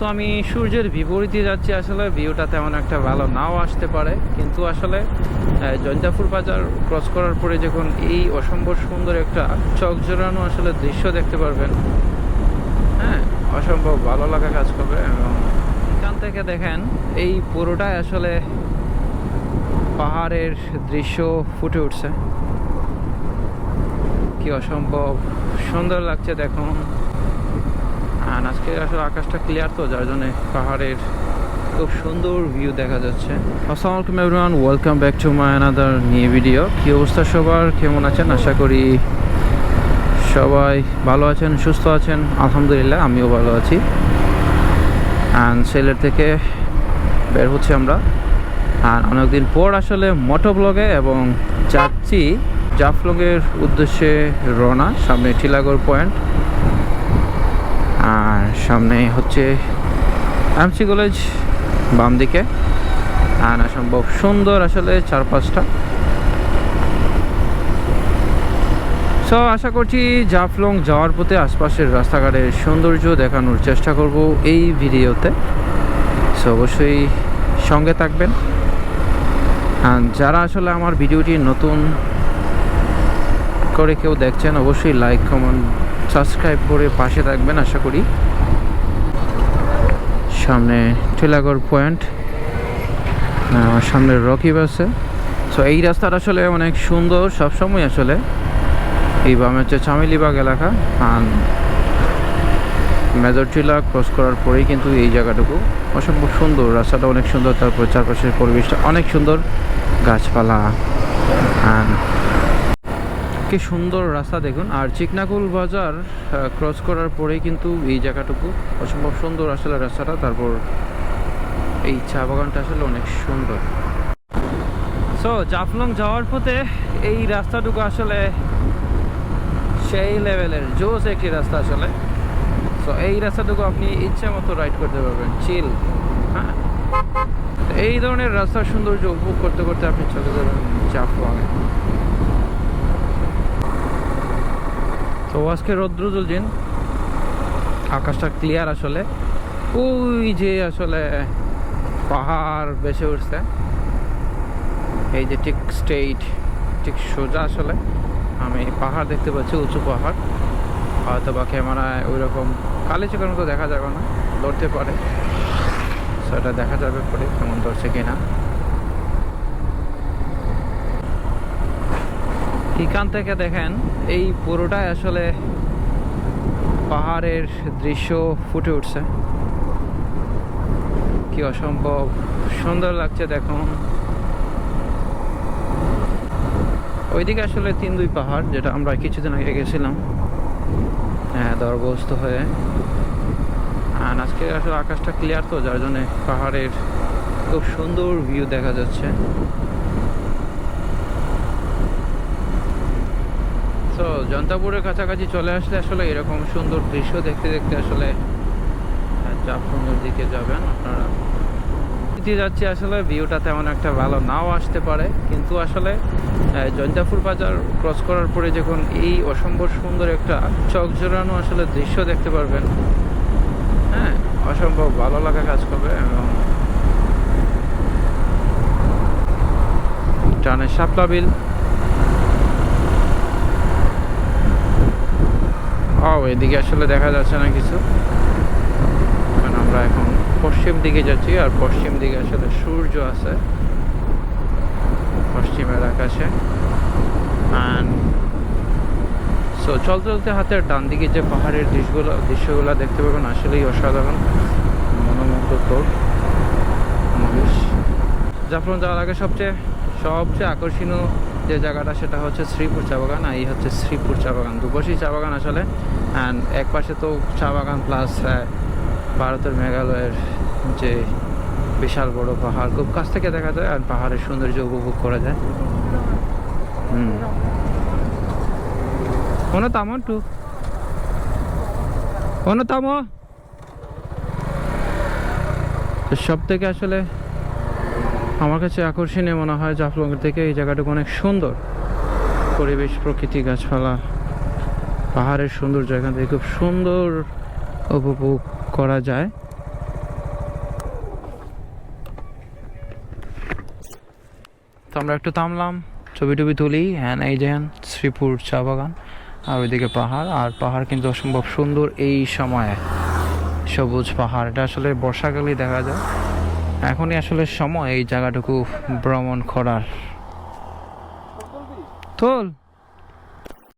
তো আমি সূর্যের বিপরীতে যাচ্ছি আসলে, ভিউটা তেমন একটা ভালো নাও আসতে পারে। কিন্তু আসলে জয়ন্তাপুর বাজার ক্রস করার পরে যখন এই অসম্ভব সুন্দর একটা চক জোড়ানো আসলে দৃশ্য দেখতে পারবেন হ্যাঁ অসম্ভব ভালো লাগা কাজ করবে এবং এখান থেকে দেখেন, এই পুরোটাই আসলে পাহাড়ের দৃশ্য ফুটে উঠছে। কি অসম্ভব সুন্দর লাগছে দেখুন। আর আজকে আসলে আকাশটা ক্লিয়ার তো, যার জন্য পাহাড়ের খুব সুন্দর ভিউ দেখা যাচ্ছে। আসসালামু আলাইকুম everyone welcome back to my another new video কি অবস্থা সবার? কেমন আছেন? আশা করি সবাই ভালো আছেন, সুস্থ আছেন। আলহামদুলিল্লাহ, আমিও ভালো আছি। অ্যান্ড সেলের থেকে বের হচ্ছি আমরা। আর অনেকদিন পর আসলে মোটো ব্লগে এবং যাচ্ছি। জাফলংয়ের উদ্দেশ্যে রওনা, সামনে টিলাগড় পয়েন্ট আর সামনে হচ্ছে এমসি কলেজ বাম দিকে। আর সম্ভব সুন্দর আসলে চারপাশটা। সো আশা করছি জাফলং যাওয়ার পথে আশপাশের রাস্তাঘাটের সৌন্দর্য দেখানোর চেষ্টা করব এই ভিডিওতে। সো অবশ্যই সঙ্গে থাকবেন। আর যারা আসলে আমার ভিডিওটি নতুন করে কেউ দেখছেন, অবশ্যই লাইক কমেন্ট সাবস্ক্রাইব করে পাশে থাকবেন, আশা করি। সামনে টিলাগড় পয়েন্ট সামনে রকি বাসে সো এই রাস্তাটা আসলে অনেক সুন্দর, সবসময় আসলে। এই বামে হচ্ছে চামেলিবাগ এলাকা আর মেজর টিলা ক্রস করার পরেই কিন্তু এই জায়গাটুকু। অসম্ভব সুন্দর, রাস্তাটা অনেক সুন্দর, তারপর চারপাশের পরিবেশটা অনেক সুন্দর। গাছপালা আর কি সুন্দর রাস্তা দেখুন। আর চিকনাকুল বাজার ক্রস করার পরেই কিন্তু এই জায়গাটুকু অসম্ভব সুন্দর আসলে রাস্তাটা। তারপর এই চা বাগানটা আসলে অনেক সুন্দর। সো জাফলং যাওয়ার পথে এই রাস্তাটুকু আসলে সেই লেভেলের জোস একটি রাস্তা আসলে। সো এই রাস্তাটুকু আপনি ইচ্ছে মতো রাইড করতে পারবেন চিল হ্যাঁ? এই ধরনের রাস্তার সৌন্দর্য উপভোগ করতে করতে আপনি চলে যাবেন জাফলং তো আজকে রৌদ্রজল দিন। আকাশটা ক্লিয়ার আসলে। ওই যে আসলে পাহাড় বেসে উঠছে। এই যে ঠিক স্ট্রেইট ঠিক সোজা আসলে আমি পাহাড় দেখতে পাচ্ছি, উঁচু পাহাড়। হয়তো বা ক্যামেরায় ওই রকম কালি চিকন তো দেখা যাবে না, ধরতে পারে। সেটা দেখা যাবে পরে কেমন ধরছে কিনা। এখান থেকে দেখেন, এই পুরোটাই আসলে পাহাড়ের দৃশ্য ফুটে উঠছে। কি অসম্ভব সুন্দর লাগছে দেখুন। ওইদিকে আসলে তিন দুই পাহাড়, যেটা আমরা কিছুদিন আগে গেছিলাম। হ্যাঁ দরবস্ত হয়ে। আর আজকে আসলে আকাশটা ক্লিয়ার তো, যার জন্য পাহাড়ের খুব সুন্দর ভিউ দেখা যাচ্ছে। তো জনতাপুরের কাছাকাছি চলে আসলে আসলে এরকম সুন্দর দৃশ্য দেখতে দেখতে আসলে জাফলংয়ের দিকে যাবেন আপনারা। দিতে যাচ্ছি আসলে, ভিউটা তেমন একটা ভালো নাও আসতে পারে, কিন্তু আসলে জয়ন্তাপুর বাজার ক্রস করার পরে যখন এই অসম্ভব সুন্দর একটা চক জোড়ানো আসলে দৃশ্য দেখতে পারবেন হ্যাঁ অসম্ভব ভালো লাগা কাজ করবে এবং টানে শাপলা বিল। এদিকে আসলে দেখা যাচ্ছে না কিছু। কারণ আমরা এখন পশ্চিম দিকে যাচ্ছি আর পশ্চিম দিকে আসলে সূর্য আছে পশ্চিমের আকাশে। সো চলতে চলতে হাতের ডান দিকে যে পাহাড়ের দৃশ্যগুলো দৃশ্যগুলো দেখতে পাবেন, আসলেই অসাধারণ, মনোমুগ্ধকর মহিষ জাফলং যাওয়ার আগে সবচেয়ে সবচেয়ে আকর্ষণীয় যে জায়গাটা, সেটা হচ্ছে শ্রীপুর চা বাগান আর এই হচ্ছে শ্রীপুর চা বাগান। দুপাশেই চা বাগান আসলে। অ্যান্ড এক পাশে তো চা বাগান প্লাস ভারতের মেঘালয়ের যে বিশাল বড় পাহাড়, খুব কাছ থেকে দেখা যায় আর পাহাড়ের সৌন্দর্য উপভোগ করা যায়। হুম। একটু কোনো সব থেকে আসলে আমার কাছে আকর্ষণীয় মনে হয় জাফলংয়ের থেকে এই জায়গাটুকু অনেক সুন্দর পরিবেশ, প্রকৃতি, গাছপালা, পাহাড়ের সুন্দর জায়গা থেকে খুব সুন্দর উপভোগ করা যায়। তো আমরা একটু থামলাম, ছবি টবি তুলি হ্যান এই যেন হ্যাঁ, শ্রীপুর চা বাগান, আর ওইদিকে পাহাড়, আর পাহাড় কিন্তু অসম্ভব সুন্দর এই সময়ে। সবুজ পাহাড়, এটা আসলে বর্ষাকালেই দেখা যায়। এখনই আসলে সময় এই জায়গাটুকু ভ্রমণ করার। তোল।